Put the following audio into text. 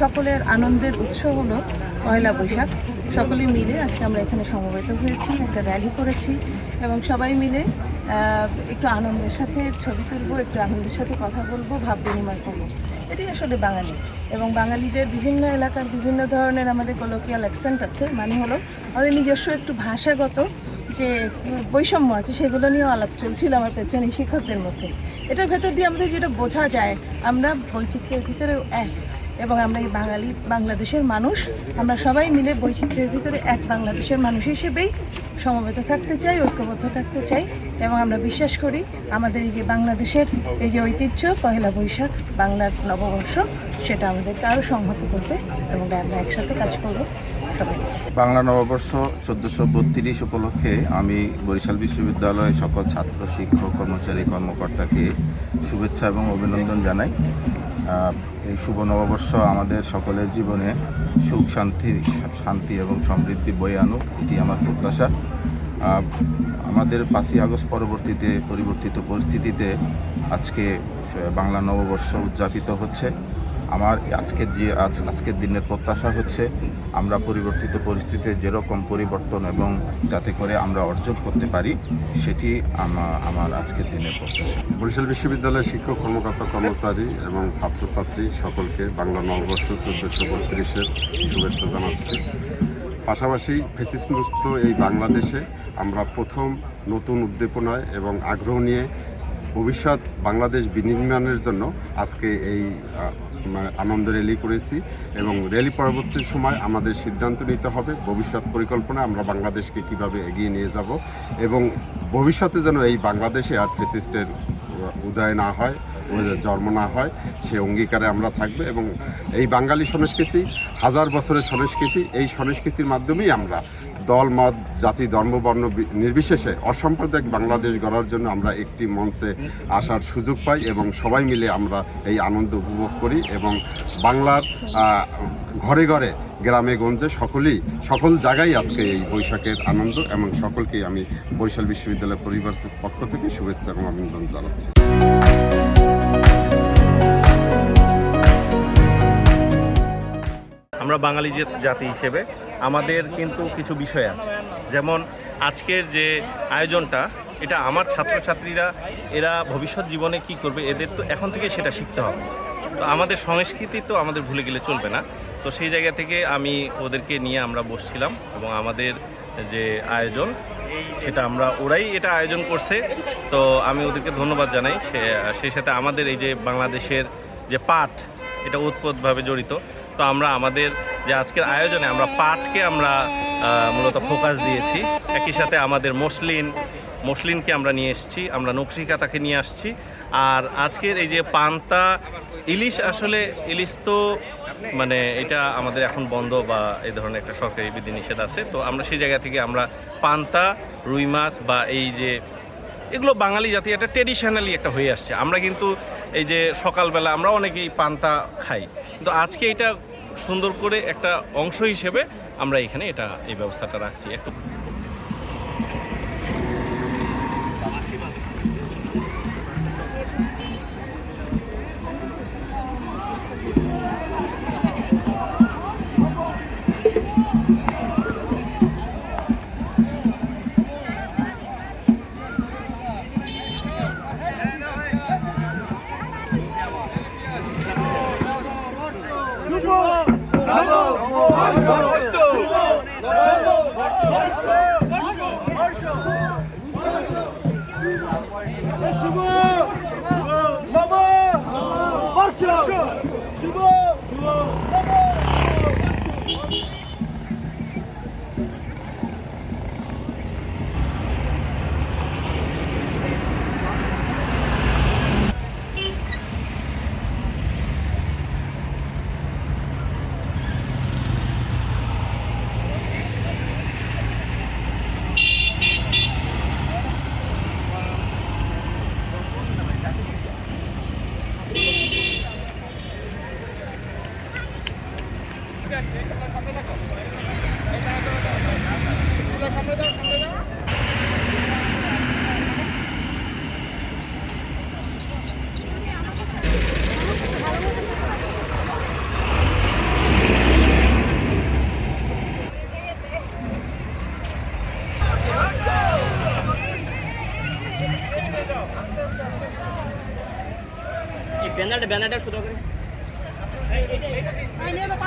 সকলের আনন্দের উৎস হলো পয়লা বৈশাখ। সকলে মিলে আজকে আমরা এখানে সমবেত হয়েছি, একটা র্যালি করেছি এবং সবাই মিলে একটু আনন্দের সাথে ছবি তুলবো, একটু আনন্দের সাথে কথা বলব, ভাব বিনিময় করব। এটাই আসলে বাঙালি। এবং বাঙালিদের বিভিন্ন এলাকার বিভিন্ন ধরনের আমাদের কলোকিয়াল অ্যাকসেন্ট আছে মানে হলো আমাদের নিজস্ব একটু ভাষাগত যে বৈষম্য আছে, সেগুলো নিয়েও আলাপ চলছিল আমার পেছনে শিক্ষকদের মধ্যে। এটার ভেতর দিয়ে আমাদের যেটা বোঝা যায়, আমরা বৈচিত্র্যের ভিতরেও এক। এবং আমরা এই বাঙালি বাংলাদেশের মানুষ। আমরা সবাই মিলে বৈচিত্র্যের ভিতরে এক বাংলাদেশের মানুষ হিসেবেই সমবেত থাকতে চাই, ঐক্যবদ্ধ থাকতে চাই এবং আমরা বিশ্বাস করি আমাদের এই যে বাংলাদেশের এই যে ঐতিহ্য, পহেলা বৈশাখ, বাংলার নববর্ষ, সেটা আমাদেরকে আরও সংহত করবে এবং আমরা একসাথে কাজ করব বাংলা নববর্ষ চোদ্দোশো বত্রিশ উপলক্ষে আমি বরিশাল বিশ্ববিদ্যালয়ের সকল ছাত্র, শিক্ষক, কর্মচারী, কর্মকর্তাকে শুভেচ্ছা এবং অভিনন্দন জানাই। এই শুভ নববর্ষ আমাদের সকলের জীবনে সুখ, শান্তি শান্তি এবং সমৃদ্ধি বয়ে আনুক, এটি আমার প্রত্যাশা। আমাদের পাঁচই আগস্ট পরবর্তীতে পরিবর্তিত পরিস্থিতিতে আজকে বাংলা নববর্ষ উদযাপিত হচ্ছে। আমার আজকের যে আজ আজকের দিনের প্রত্যাশা হচ্ছে আমরা পরিবর্তিত পরিস্থিতিতে যেরকম পরিবর্তন এবং যাতে করে আমরা অর্জন করতে পারি, সেটি আমার আজকের দিনের প্রত্যাশা। বরিশাল বিশ্ববিদ্যালয়ের শিক্ষক, কর্মকর্তা, কর্মচারী এবং ছাত্রছাত্রী সকলকে বাংলা নববর্ষ চোদ্দোশো বত্রিশের শুভেচ্ছা জানাচ্ছি। পাশাপাশি ফেসিস্ট মুক্ত এই বাংলাদেশে আমরা প্রথম নতুন উদ্দীপনায় এবং আগ্রহ নিয়ে ভবিষ্যৎ বাংলাদেশ বিনির্মাণের জন্য আজকে এই আনন্দ র্যালি করেছি এবং র্যালি পরবর্তী সময় আমাদের সিদ্ধান্ত নিতে হবে ভবিষ্যৎ পরিকল্পনা আমরা বাংলাদেশকে কীভাবে এগিয়ে নিয়ে যাব এবং ভবিষ্যতে যেন এই বাংলাদেশে আর ফেসিস্টের উদয় না হয় জন্ম না হয়, সে অঙ্গীকারে আমরা থাকবে এবং এই বাঙালি সংস্কৃতি, হাজার বছরের সংস্কৃতি, এই সংস্কৃতির মাধ্যমেই আমরা দল, মত, জাতি, ধর্ম, বর্ণ নির্বিশেষে অসাম্প্রদায়িক বাংলাদেশ গড়ার জন্য আমরা একটি মঞ্চে আসার সুযোগ পাই এবং সবাই মিলে আমরা এই আনন্দ উপভোগ করি এবং বাংলার ঘরে ঘরে গ্রামে, গঞ্জে, সকলেই, সকল জায়গায় আজকে এই বৈশাখের আনন্দ এবং সকলকেই আমি বরিশাল বিশ্ববিদ্যালয় পরিবর্তিত পক্ষ থেকে শুভেচ্ছা এবং অভিনন্দন জানাচ্ছি। আমরা বাঙালি যে জাতি হিসেবে আমাদের কিন্তু কিছু বিষয় আছে। যেমন আজকের যে আয়োজনটা, এটা আমার ছাত্রছাত্রীরা, এরা ভবিষ্যৎ জীবনে কি করবে, এদের তো এখন থেকে সেটা শিখতে হবে। তো আমাদের সংস্কৃতি তো আমাদের ভুলে গেলে চলবে না। তো সেই জায়গা থেকে আমি ওদেরকে নিয়ে আমরা বসছিলাম এবং আমাদের যে আয়োজন, সেটা আমরা ওরাই এটা আয়োজন করছে। তো আমি ওদেরকে ধন্যবাদ জানাই। সেই সাথে আমাদের এই যে বাংলাদেশের যে পাঠ, এটা উৎপতভাবে জড়িত। তো আমরা আমাদের যে আজকের আয়োজনে আমরা পাঠকে আমরা মূলত ফোকাস দিয়েছি। একই সাথে আমাদের মসলিন, মসলিনকে আমরা নিয়ে এসেছি। আমরা নকশিকাতাকে নিয়ে আসছি। আর আজকের এই যে পান্তা, ইলিশ আসলে ইলিশ তো মানে এটা আমাদের এখন বন্ধ বা এই ধরনের একটা সরকারি বিধিনিষেধ আছে। তো আমরা সেই জায়গা থেকে আমরা পান্তা, রুই মাছ বা এই যে এগুলো বাঙালি জাতি একটা ট্রেডিশনালি একটা হয়ে আসছে। আমরা কিন্তু এই যে সকালবেলা আমরা অনেকেই পান্তা খাই। কিন্তু আজকে এটা সুন্দর করে একটা অংশ হিসেবে আমরা এখানে এটা, এই ব্যবস্থাটা রাখছি। একটু করো ব্যানারটা ব্যানারটা শুধু করে। Ini untuk.